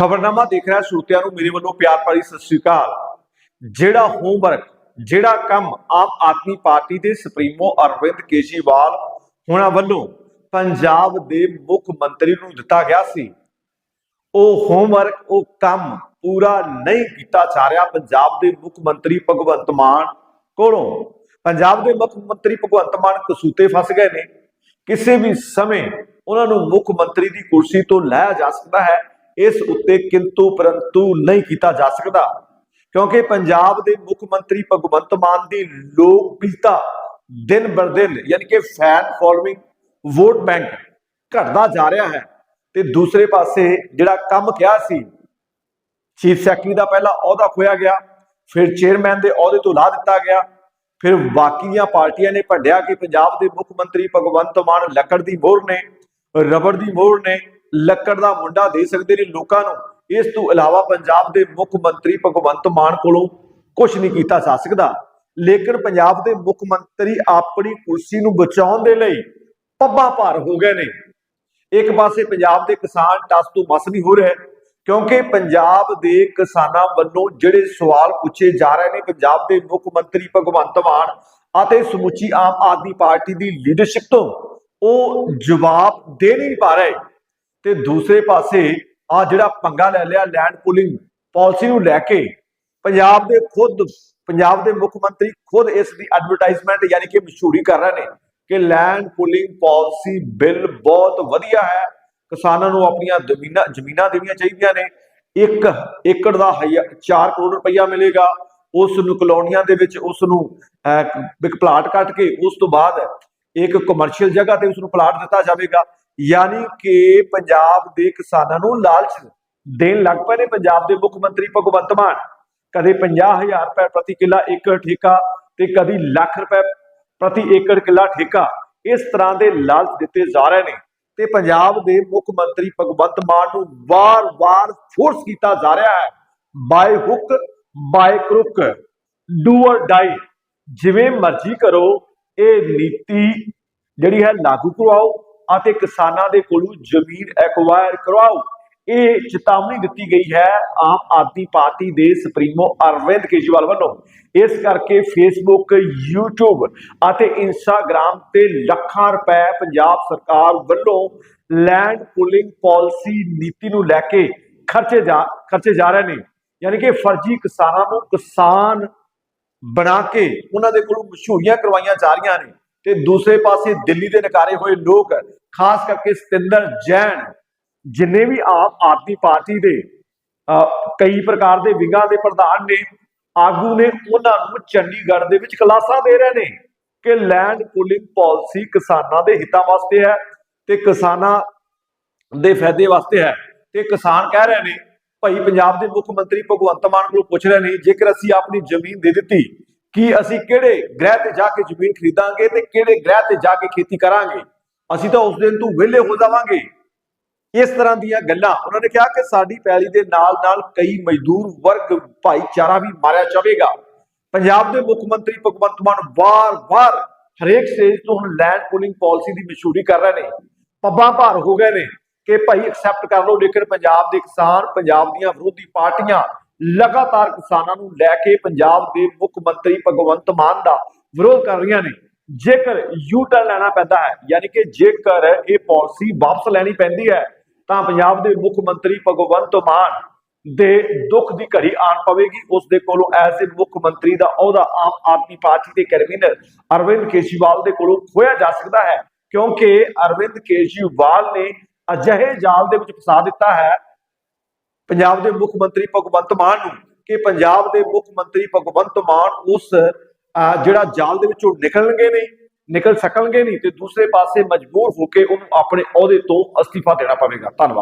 ਖਬਰਨਾਮਾ ਦੇਖ ਰਿਹਾ ਸਰੋਤਿਆਂ ਨੂੰ ਮੇਰੇ ਵੱਲੋਂ ਪਿਆਰ ਭਰੀ ਸਤਿ ਸ੍ਰੀ ਅਕਾਲ। ਜਿਹੜਾ ਹੋਮਵਰਕ ਜਿਹੜਾ ਕੰਮ ਆਮ ਆਦਮੀ ਪਾਰਟੀ ਦੇ ਸੁਪਰੀਮੋ ਅਰਵਿੰਦ ਕੇਜਰੀਵਾਲ ਹੁਣਾਂ ਵੱਲੋਂ ਪੰਜਾਬ ਦੇ ਮੁੱਖ ਮੰਤਰੀ ਨੂੰ ਦਿੱਤਾ ਗਿਆ ਸੀ, ਉਹ ਹੋਮਵਰਕ ਉਹ ਕੰਮ ਪੂਰਾ ਨਹੀਂ ਕੀਤਾ ਜਾ ਰਿਹਾ ਪੰਜਾਬ ਦੇ ਮੁੱਖ ਮੰਤਰੀ ਭਗਵੰਤ ਮਾਨ ਕੋਲੋਂ। ਪੰਜਾਬ ਦੇ ਮੁੱਖ ਮੰਤਰੀ ਭਗਵੰਤ ਮਾਨ ਕਸੂਤੇ ਫਸ ਗਏ ਨੇ। ਕਿਸੇ ਵੀ ਸਮੇਂ ਉਹਨਾਂ ਨੂੰ ਮੁੱਖ ਮੰਤਰੀ ਦੀ ਕੁਰਸੀ ਤੋਂ ਲਾਇਆ ਜਾ ਸਕਦਾ ਹੈ। ਇਸ ਉੱਤੇ ਕਿੰਤੂ ਪਰੰਤੂ ਨਹੀਂ ਕੀਤਾ ਜਾ ਸਕਦਾ। ਕਿਉਂਕਿ ਪੰਜਾਬ ਦੇ ਮੁੱਖ ਮੰਤਰੀ ਭਗਵੰਤ ਮਾਨ ਦੀ ਲੋਕਪ੍ਰਿਯਤਾ ਦਿਨ ਬਰ ਦਿਨ, ਯਾਨੀ ਕਿ ਫੈਨ ਫੋਲੋਇੰਗ ਵੋਟ ਬੈਂਕ ਘਟਦਾ ਜਾ ਰਿਹਾ ਹੈ। ਤੇ ਦੂਸਰੇ ਪਾਸੇ ਜਿਹੜਾ ਕੰਮ ਕਿਹਾ ਸੀ ਚੀਫ ਸੈਕਟਰੀ ਦਾ ਪਹਿਲਾ ਅਹੁਦਾ ਖੋਇਆ ਗਿਆ, ਫਿਰ ਚੇਅਰਮੈਨ ਦੇ ਅਹੁਦੇ ਤੋਂ ਲਾ ਦਿੱਤਾ ਗਿਆ, ਫਿਰ ਬਾਕੀਆਂ ਪਾਰਟੀਆਂ ਨੇ ਭੰਡਿਆ ਕਿ ਪੰਜਾਬ ਦੇ ਮੁੱਖ ਮੰਤਰੀ ਭਗਵੰਤ ਮਾਨ ਲੱਕੜ ਦੀ ਮੋਹਰ ਨੇ, ਰਬੜ ਦੀ ਮੋਹਰ ਨੇ ਲੱਕੜ ਦਾ ਮੁੰਡਾ ਦੇ ਸਕਦੇ ਨੇ ਲੋਕਾਂ ਨੂੰ। ਇਸ ਤੋਂ ਇਲਾਵਾ ਪੰਜਾਬ ਦੇ ਮੁੱਖ ਮੰਤਰੀ ਭਗਵੰਤ ਮਾਨ ਕੋਲੋਂ ਕੁਝ ਨਹੀਂ ਕੀਤਾ ਜਾ ਸਕਦਾ। ਲੇਕਿਨ ਪੰਜਾਬ ਦੇ ਮੁੱਖ ਮੰਤਰੀ ਆਪਣੀ ਕੁਰਸੀ ਨੂੰ ਬਚਾਉਣ ਦੇ ਲਈ ਪੱਬਾਂ ਭਾਰ ਹੋ ਗਏ ਨੇ। ਇੱਕ ਪਾਸੇ ਪੰਜਾਬ ਦੇ ਕਿਸਾਨ ਟਸ ਤੋਂ ਮਸ ਨਹੀਂ ਹੋ ਰਹੇ, ਕਿਉਂਕਿ ਪੰਜਾਬ ਦੇ ਕਿਸਾਨਾਂ ਵੱਲੋਂ ਜਿਹੜੇ ਸਵਾਲ ਪੁੱਛੇ ਜਾ ਰਹੇ ਨੇ, ਪੰਜਾਬ ਦੇ ਮੁੱਖ ਮੰਤਰੀ ਭਗਵੰਤ ਮਾਨ ਅਤੇ ਸਮੁੱਚੀ ਆਮ ਆਦਮੀ ਪਾਰਟੀ ਦੀ ਲੀਡਰਸ਼ਿਪ ਤੋਂ, ਉਹ ਜਵਾਬ ਦੇ ਨਹੀਂ ਪਾ ਰਹੇ। ਤੇ ਦੂਸਰੇ ਪਾਸੇ ਆ ਜਿਹੜਾ ਪੰਗਾ ਲੈ ਲਿਆ ਲੈਂਡ ਪੂਲਿੰਗ ਪਾਲਿਸੀ ਨੂੰ ਲੈ ਕੇ ਪੰਜਾਬ ਦੇ ਖੁਦ ਪੰਜਾਬ ਦੇ ਮੁੱਖ ਮੰਤਰੀ ਖੁਦ ਇਸ ਦੀ ਐਡਵਰਟਾਈਜ਼ਮੈਂਟ ਯਾਨੀ ਕਿ ਮਸ਼ਹੂਰੀ ਕਰ ਰਹੇ ਨੇ ਕਿ ਲੈਂਡ ਪੂਲਿੰਗ ਪਾਲਿਸੀ ਬਿੱਲ ਬਹੁਤ ਵਧੀਆ ਹੈ। ਕਿਸਾਨਾਂ ਨੂੰ ਆਪਣੀਆਂ ਜ਼ਮੀਨਾਂ ਜ਼ਮੀਨਾਂ ਦੇਣੀਆਂ ਚਾਹੀਦੀਆਂ ਨੇ। ਇੱਕ ਏਕੜ ਦਾ 4 ਕਰੋੜ ਰੁਪਈਆ ਮਿਲੇਗਾ। ਉਸ ਨੂੰ ਕਲੋਨੀਆਂ ਦੇ ਵਿੱਚ ਉਸ ਨੂੰ ਅਹ, ਇੱਕ ਪਲਾਟ ਕੱਟ ਕੇ ਉਸ ਤੋਂ ਬਾਅਦ ਇੱਕ ਕਮਰਸ਼ੀਅਲ ਜਗ੍ਹਾ ਤੇ ਉਸ ਨੂੰ ਪਲਾਟ ਦਿੱਤਾ ਜਾਵੇਗਾ। ਯਾਨੀ ਕਿ ਪੰਜਾਬ ਦੇ ਕਿਸਾਨਾਂ ਨੂੰ ਲਾਲਚ ਦੇਣ ਲੱਗ ਪਏ ਨੇ। ਪੰਜਾਬ ਦੇ ਮੁੱਖ ਮੰਤਰੀ ਭਗਵੰਤ ਮਾਨ ਕਦੇ 50000 ਰੁਪਏ ਪ੍ਰਤੀ ਕਿੱਲਾ ਏਕੜ ਠੇਕਾ ਤੇ ਕਦੀ ਲੱਖ ਰੁਪਏ ਪ੍ਰਤੀ ਏਕੜ ਕਿੱਲਾ ਠੇਕਾ ਇਸ ਤਰ੍ਹਾਂ ਦੇ ਲਾਲਚ ਦਿੱਤੇ ਜਾ ਰਹੇ ਨੇ ਤੇ ਪੰਜਾਬ ਦੇ ਮੁੱਖ ਮੰਤਰੀ ਭਗਵੰਤ ਮਾਨ ਨੂੰ ਵਾਰ-ਵਾਰ ਫੋਰਸ ਕੀਤਾ ਜਾ ਰਿਹਾ ਹੈ। By hook by crook do or die ਜਿਵੇਂ ਮਰਜ਼ੀ ਕਰੋ, ਇਹ ਨੀਤੀ ਜਿਹੜੀ ਹੈ ਲਾਗੂ ਕਰਵਾਓ। ਅਤੇ ਕਿਸਾਨਾਂ ਦੇ ਕੋਲੋਂ ਜ਼ਮੀਨ ਐਕਵਾਇਰ ਕਰਵਾਓ। ਇਹ ਚੇਤਾਵਨੀ ਦਿੱਤੀ ਗਈ ਹੈ ਆਮ ਆਦਮੀ ਪਾਰਟੀ ਦੇ ਸੁਪਰੀਮੋ ਅਰਵਿੰਦ ਕੇਜਰੀਵਾਲ ਵੱਲੋਂ। ਇਸ ਕਰਕੇ ਫੇਸਬੁੱਕ YouTube ਅਤੇ ਇੰਸਟਾਗ੍ਰam ਤੇ ਲੱਖਾਂ ਰੁਪਏ ਪੰਜਾਬ ਸਰਕਾਰ ਵੱਲੋਂ ਲੈਂਡ ਪੂਲਿੰਗ ਪਾਲਿਸੀ ਨੀਤੀ ਨੂੰ ਲੈ ਕੇ ਖਰਚੇ ਜਾ ਖਰਚੇ ਜਾ ਰਹੇ ਨੇ। ਯਾਨੀ ਕਿ ਫਰਜ਼ੀ ਕਿਸਾਨਾਂ ਨੂੰ ਕਿਸਾਨ ਬਣਾ ਕੇ ਉਹਨਾਂ ਦੇ ਕੋਲੋਂ ਮਸ਼ਹੂਰੀਆਂ ਕਰਵਾਈਆਂ ਜਾ ਰਹੀਆਂ ਨੇ। ਤੇ ਦੂਸਰੇ ਪਾਸੇ ਦਿੱਲੀ ਦੇ ਨਕਾਰੇ ਹੋਏ ਲੋਕ, ਖਾਸ ਕਰਕੇ ਸਤਿੰਦਰ ਜੈਨ, ਜਿੰਨੇ ਵੀ ਆਮ ਆਦਮੀ ਪਾਰਟੀ ਦੇ ਕਈ ਪ੍ਰਕਾਰ ਦੇ ਵਿੰਗਾਂ ਦੇ ਪ੍ਰਧਾਨ ਨੇ, ਆਗੂ ਨੇ ਉਹਨਾਂ ਨੂੰ ਚੰਡੀਗੜ੍ਹ ਦੇ ਵਿੱਚ ਕਲਾਸਾਂ ਦੇ ਰਹੇ ਨੇ ਕਿ ਲੈਂਡ ਪੂਲਿੰਗ ਪਾਲਿਸੀ ਕਿਸਾਨਾਂ ਦੇ ਹਿੱਤਾਂ ਵਾਸਤੇ ਹੈ ਤੇ ਕਿਸਾਨਾਂ ਦੇ ਫਾਇਦੇ ਵਾਸਤੇ ਹੈ। ਤੇ ਕਿਸਾਨ ਕਹਿ ਰਹੇ ਨੇ, ਭਾਈ ਪੰਜਾਬ ਦੇ ਮੁੱਖ ਮੰਤਰੀ ਭਗਵੰਤ ਮਾਨ ਕੋਲੋਂ ਪੁੱਛ ਰਹੇ ਨੇ, ਜੇਕਰ ਅਸੀਂ ਆਪਣੀ ਜ਼ਮੀਨ ਦੇ ਦਿੱਤੀ ਕੀ ਅਸੀਂ ਕਿਹੜੇ ਗ੍ਰਹਿ ਤੇ ਜਾ ਕੇ ਜ਼ਮੀਨ ਖਰੀਦਾਂਗੇ ਤੇ ਕਿਹੜੇ ਗ੍ਰਹਿ ਤੇ ਜਾ ਕੇ ਖੇਤੀ ਕਰਾਂਗੇ? ਅਸੀਂ ਤਾਂ ਉਸ ਦਿਨ ਤੋਂ ਵਿਹਲੇ ਹੋ ਜਾਵਾਂਗੇ। ਇਸ ਤਰ੍ਹਾਂ ਦੀਆਂ ਗੱਲਾਂ। ਉਹਨਾਂ ਨੇ ਕਿਹਾ ਕਿ ਸਾਡੀ ਪੈਲੀ ਦੇ ਨਾਲ ਨਾਲ ਕਈ ਮਜ਼ਦੂਰ ਵਰਗ, ਭਾਈਚਾਰਾ ਵੀ ਮਾਰਿਆ ਜਾਵੇਗਾ। ਪੰਜਾਬ ਦੇ ਮੁੱਖ ਮੰਤਰੀ ਭਗਵੰਤ ਮਾਨ ਵਾਰ-ਵਾਰ ਹਰੇਕ ਸਟੇਜ ਤੋਂ ਹੁਣ ਲੈਂਡ ਪੂਲਿੰਗ ਪਾਲਿਸੀ ਦੀ ਮਸ਼ਹੂਰੀ ਕਰ ਰਹੇ ਨੇ। ਪੱਬਾਂ ਭਾਰ ਹੋ ਗਏ ਨੇ ਕਿ ਭਾਈ ਐਕਸੈਪਟ ਕਰ ਲਓ। ਲੇਕਿਨ ਪੰਜਾਬ ਦੇ ਕਿਸਾਨ, ਪੰਜਾਬ ਦੀਆਂ ਵਿਰੋਧੀ ਪਾਰਟੀਆਂ ਲਗਾਤਾਰ ਕਿਸਾਨਾਂ ਨੂੰ ਲੈ ਕੇ ਪੰਜਾਬ ਦੇ ਮੁੱਖ ਮੰਤਰੀ ਭਗਵੰਤ ਮਾਨ ਦਾ ਵਿਰੋਧ ਕਰ ਰਹੀਆਂ ਨੇ। ਜੇਕਰ ਯੂ ਟਰਨ ਲੈਣਾ ਪੈਂਦਾ ਹੈ, ਯਾਨੀ ਕਿ ਜੇਕਰ ਇਹ ਪਾਲਿਸੀ ਵਾਪਸ ਲੈਣੀ ਪੈਂਦੀ ਹੈ, ਤਾਂ ਪੰਜਾਬ ਦੇ ਮੁੱਖ ਮੰਤਰੀ ਭਗਵੰਤ ਮਾਨ ਦੇ ਦੁੱਖ ਦੀ ਘੜੀ ਆਣ ਪਵੇਗੀ। ਉਸ ਦੇ ਕੋਲੋਂ ਐਜ਼ ਮੁੱਖ ਮੰਤਰੀ ਦਾ ਅਹੁਦਾ ਆਮ ਆਦਮੀ ਪਾਰਟੀ ਦੇ ਕਨਵੀਨਰ ਅਰਵਿੰਦ ਕੇਜਰੀਵਾਲ ਦੇ ਕੋਲੋਂ ਖੋਇਆ ਜਾ ਸਕਦਾ ਹੈ, ਕਿਉਂਕਿ ਅਰਵਿੰਦ ਕੇਜਰੀਵਾਲ ਨੇ ਅਜਿਹੇ ਜਾਲ ਦੇ ਵਿੱਚ ਫਸਾ ਦਿੱਤਾ ਹੈ ਪੰਜਾਬ ਦੇ ਮੁੱਖ ਮੰਤਰੀ ਭਗਵੰਤ ਮਾਨ ਨੂੰ ਕਿ ਪੰਜਾਬ ਦੇ ਮੁੱਖ ਮੰਤਰੀ ਭਗਵੰਤ ਮਾਨ ਉਸ ਜਿਹੜਾ ਜਾਲ ਦੇ ਵਿੱਚੋਂ ਨਿਕਲਣਗੇ ਨਹੀਂ, ਨਿਕਲ ਸਕਣਗੇ ਨਹੀਂ ਤੇ ਦੂਸਰੇ ਪਾਸੇ ਮਜਬੂਰ ਹੋ ਕੇ ਉਹਨੂੰ ਆਪਣੇ ਅਹੁਦੇ ਤੋਂ ਅਸਤੀਫਾ ਦੇਣਾ ਪਵੇਗਾ। ਧੰਨਵਾਦ।